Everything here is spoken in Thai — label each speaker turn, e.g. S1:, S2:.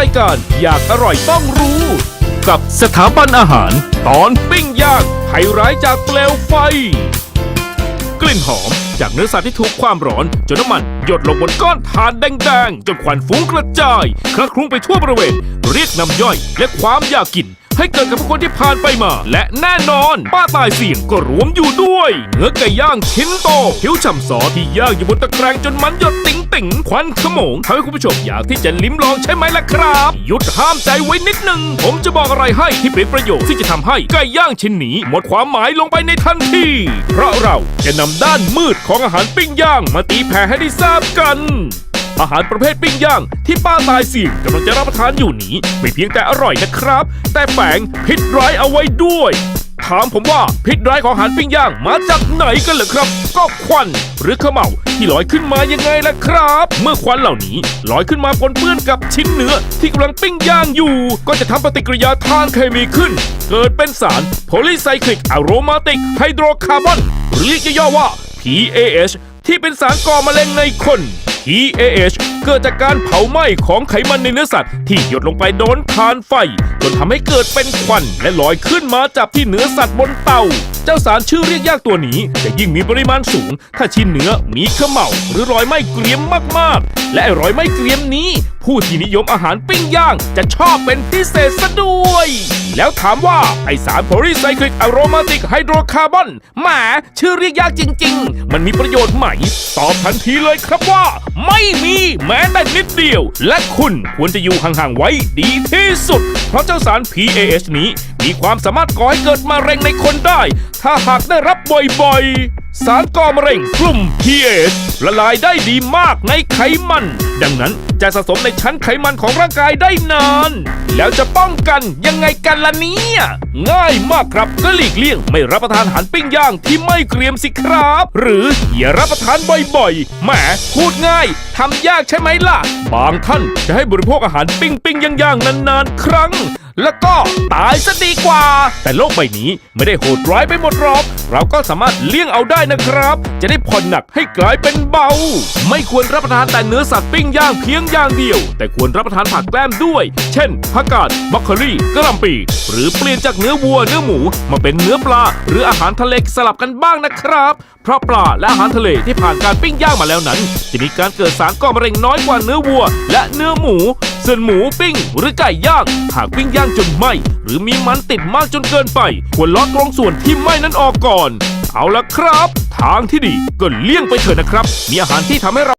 S1: รายการอยากอร่อยต้องรู้ กับสถาบันอาหาร ตอนปิ้งย่างภัยร้ายจากเปลวไฟ กลิ่นหอมจากเนื้อสัตว์ที่ถูกความร้อนจนน้ำมันหยดลงบนก้อนถ่านแดงๆ จนควันฟุ้งกระจายคละคลุ้งไปทั่วบริเวณ เรียกน้ำย่อยและความอยากกิน ให้เกิดกับผู้คนที่ผ่านไปมา และแน่นอน ป้าตายเสี่ยงก็รวมอยู่ด้วย เนื้อไก่ย่างชิ้นโตผิวฉ่ำซอสที่ย่างอยู่บนตะแกรงจนมันหยดติ๋งติ๋งๆควันขโมงทำให้คุณผู้ชมอยากที่จะลิ้มลองใช่ไหมล่ะครับ หยุดห้ามใจไว้นิดหนึ่งผมจะบอกอะไรให้ที่เป็นประโยชน์ที่จะทำให้ไก่ย่างชิ้นนี้ หมดความหมายลงไปในทันทีเพราะเราจะนำด้านมืดของอาหารปิ้งย่างมาตีแผ่ให้ได้ทราบกัน อาหารประเภทปิ้งย่าง ที่ป้าตายสี่งกำลังจะรับประทานอยู่นี้ ไม่เพียงแต่อร่อยนะครับ แต่แฝงพิษร้ายเอาไว้ด้วย ถามผมว่าพิษร้ายของอาหารปิ้งย่างมาจากไหนกันเหรอครับ ก็ควันหรือเขม่าที่ลอยขึ้นมายังไงล่ะครับ เมื่อควันเหล่านี้ลอยขึ้นมาปนเปื้อนกับชิ้นเนื้อที่กำลังปิ้งย่างอยู่ ก็จะทำปฏิกิริยาทางเคมีขึ้น เกิดเป็นสารโพลีไซคลิกอะโรมาติกไฮโดรคาร์บอนหรือเรียกย่อๆว่า PAH ที่เป็นสารก่อมะเร็งในคน PAH เกิดจากการเผาไหม้ของไขมันในเนื้อสัตว์ ที่หยดลงไปโดนทานไฟ จนทำให้เกิดเป็นควันและลอยขึ้นมาจับที่เนื้อสัตว์บนเตา จ้าสารชื่อเรียกยากตัวนี้ จะยิ่งมีปริมาณสูง ถ้าชิ้นเนื้อมีเขม่าหรือรอยไหม้เกรียมมากๆ และรอยไหม้เกรียมนี้ ผู้ที่นิยมอาหารปิ้งย่าง จะชอบเป็นพิเศษซะด้วย แล้วถามว่าไอสารโพลีไซคลิกอะโรมาติกไฮโดรคาร์บอนแหมชื่อเรียกยากจริง ๆ มันมีประโยชน์ไหม ตอบทันทีเลยครับว่า ไม่มีแม้แต่นิดเดียว และคุณควรจะอยู่ห่างๆไว้ดีที่สุด เพราะเจ้าสาร PAH นี้ มีความสามารถก่อให้เกิดมะเร็งในคนได้ ถ้าหากได้รับบ่อยๆ สารก่อมะเร็งกลุ่ม pH ละลายได้ดีมากในไขมัน ดังนั้นจะสะสมในชั้นไขมันของร่างกายได้นาน แล้วจะป้องกันยังไงกันล่ะเนี่ย ง่ายมากครับก็หลีกเลี่ยง ไม่รับประทานอาหารปิ้งย่างที่ไม่เกรียมสิครับ หรืออย่ารับประทานบ่อยๆแหมพูดง่ายทำยากใช่ไหมล่ะ บางท่านจะให้บริโภคอาหารปิ้งปิ้งๆย่างๆนานๆ ครั้ง แล้วก็ตายซะดีกว่า แต่โลกใบนี้ไม่ได้โหดร้ายไปหมดหรอกเราก็สามารถเลี่ยงเอาได้นะครับ จะได้ผ่อนหนักให้กลายเป็นเบา ไม่ควรรับประทานแต่เนื้อสัตว์ปิ้งย่างเพียงอย่างเดียว แต่ควรรับประทานผักแกล้มด้วย เช่นผักกาดบรอกโคลีกระหล่ำปีหรือเปลี่ยนจากเนื้อวัวเนื้อหมู มาเป็นเนื้อปลา หรืออาหารทะเลสลับกันบ้างนะครับ เพราะปลาและอาหารทะเลที่ผ่านการปิ้งย่างมาแล้วนั้น จะมีการเกิดสารก่อมะเร็งน้อยกว่าเนื้อวัว และเนื้อหมู ส่วนหมูปิ้งหรือไก่ย่าง หากปิ้งย่างจนไหมหรือมีมันติดมากจนเกินไป ควรลดตรงส่วนที่ไหม้นั้นออกก่อน เอาละครับ ทางที่ดีก็เลี่ยงไปเถอะนะครับ มีอาหารที่ทำให้เรา